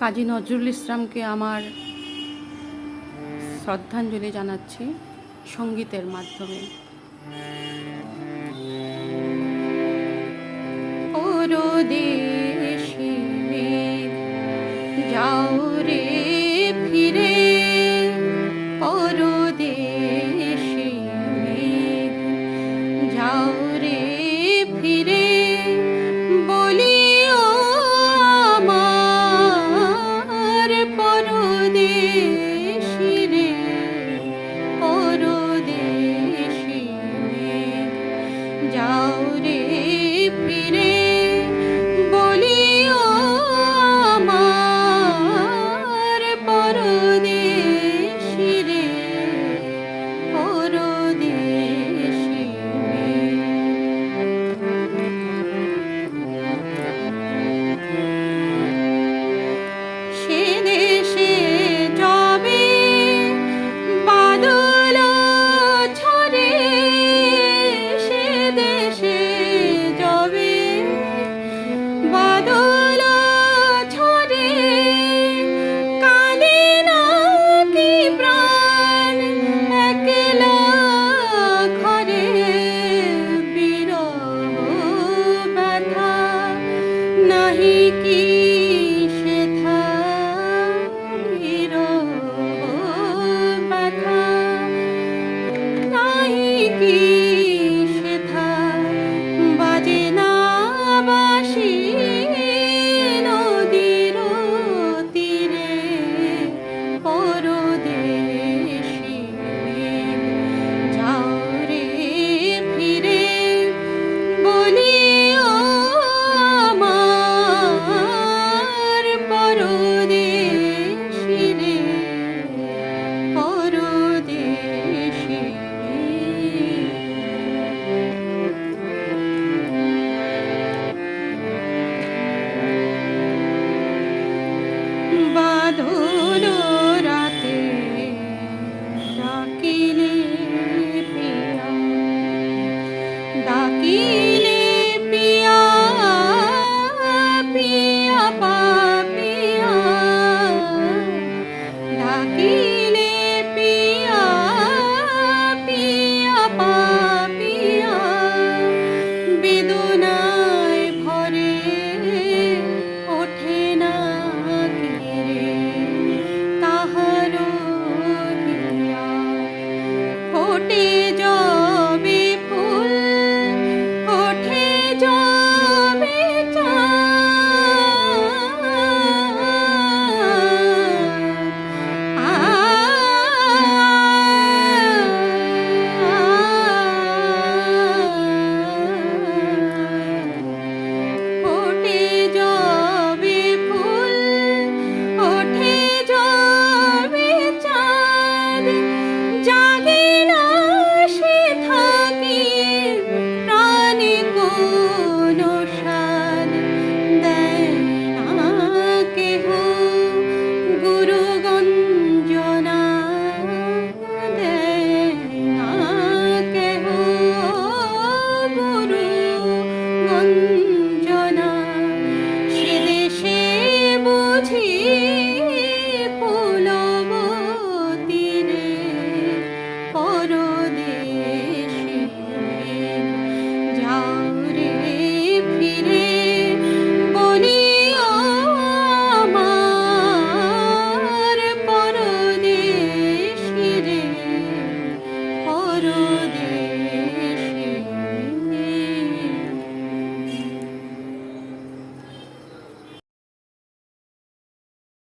কাজী নজরুল ইসলামকে আমার শ্রদ্ধাঞ্জলি জানাচ্ছি সঙ্গীতের মাধ্যমে। ফিরে ফিরে। যাও রে ফিরে বলিও আমার Thank you. मधु